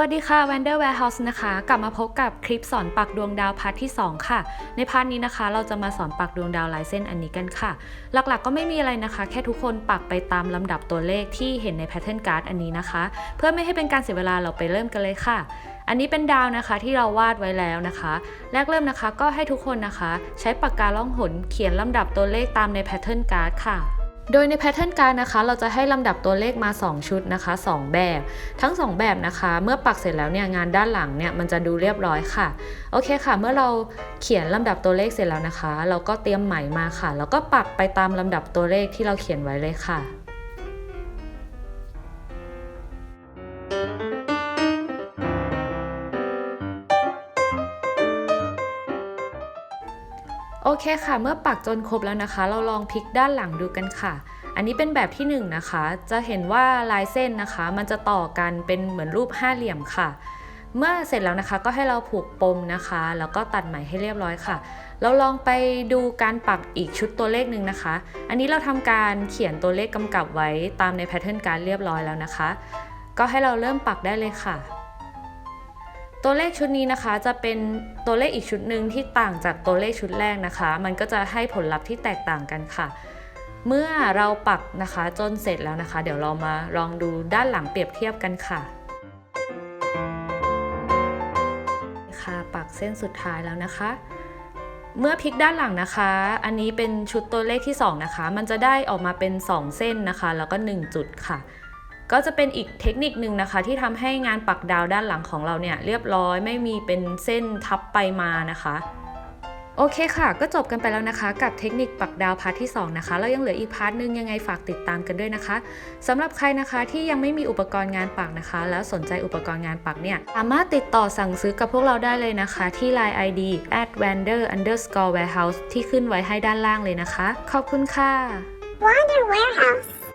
วัสดีค่ะ Wander Warehouse นะคะ กลับมาพบกับคลิปสอนปักดวงดาวพาร์ทที่ 2 ค่ะ ในพาร์ทนี้นะคะ เราจะมาสอนปักดวงดาวลายเส้นอันนี้กันค่ะ หลักๆก็ไม่มีอะไรนะคะ แค่ทุกคนปักไปตามลำดับตัวเลขที่เห็นในแพทเทิร์นการ์ดอันนี้นะคะ เพื่อไม่ให้เป็นการเสียเวลาเราไปเริ่มกันเลยค่ะ อันนี้เป็นดาวนะคะที่เราวาดไว้แล้วนะคะ แรกเริ่มนะคะก็ให้ทุกคนนะคะ ใช้ปากกาล่องหนเขียนลำดับตัวเลขตามในแพทเทิร์นการ์ดค่ะ โดยในแพทเทิร์นการนะคะ เราจะให้ลำดับตัวเลขมา 2 ชุดนะคะ 2 แบบ ทั้ง 2 แบบนะคะ เมื่อปักเสร็จแล้วเนี่ยงานด้านหลังเนี่ยมันจะดูเรียบร้อยค่ะ โอเคค่ะ เมื่อเราเขียนลำดับตัวเลขเสร็จแล้วนะคะ เราก็เตรียมไหมมาค่ะ แล้วก็ปักไปตามลำดับตัวเลขที่เราเขียนไว้เลยค่ะ โอเคค่ะ เมื่อปักจนครบแล้วนะคะ เราลองพลิกด้านหลังดูกันค่ะ อันนี้เป็นแบบที่1นงนะคะ จะเห็นว่าลายเส้นนะคะ มันจะต่อกันเป็นเหมือนรูปห้าเหลี่ยมค่ะ เมื่อเสร็จแล้วนะคะก็ให้เราผูกปมนะคะ แล้วก็ตัดไหมให้เรียบร้อยค่ะ เราลองไปดูการปักอีกชุดตัวเลขหนึ่งนะคะ อันนี้เราทำการเขียนตัวเลขกำกับไว้ตามในแพทเทิร์นการเรียบร้อยแล้วนะคะ ก็ให้เราเริ่มปักได้เลยค่ะ ตัวเลขชุดนี้นะคะจะเป็นตัวเลขอีกชุดหนึ่งที่ต่างจากตัวเลขชุดแรกนะคะ มันก็จะให้ผลลัพธ์ที่แตกต่างกันค่ะ เมื่อเราปักนะคะจนเสร็จแล้วนะคะ เดี๋ยวเรามาลองดูด้านหลังเปรียบเทียบกันค่ะค่ะปักเส้นสุดท้ายแล้วนะคะ เมื่อพลิกด้านหลังนะคะ อันนี้เป็นชุดตัวเลขที่ 2 นะคะ มันจะได้ออกมาเป็น 2 เส้นนะคะ แล้วก็ 1 จุดค่ะ ก็จะเป็นอีกเทคนิคนึงนะคะ ที่ทำให้งานปักดาวด้านหลังของเราเนี่ยเรียบร้อยไม่มีเป็นเส้นทับไปมานะคะโอเคค่ะ ก็จบกันไปแล้วนะคะ กับเทคนิคปักดาวพาร์ทที่ 2 นะคะ แล้วยังเหลืออีกพาร์ทหนึงยังไงฝากติดตามกันด้วยนะคะสำหรับใครนะคะที่ยังไม่มีอุปกรณ์งานปักนะคะ แล้วสนใจอุปกรณ์งานปักเนี่ย สามารถติดต่อสั่งซื้อกับพวกเราได้เลยนะคะ ที่ Line ID at wander underscore warehouse ที่ขึ้นไว้ให้ด้านล่างเลยนะคะ ขอบคุณค่ะ Wander Warehouse.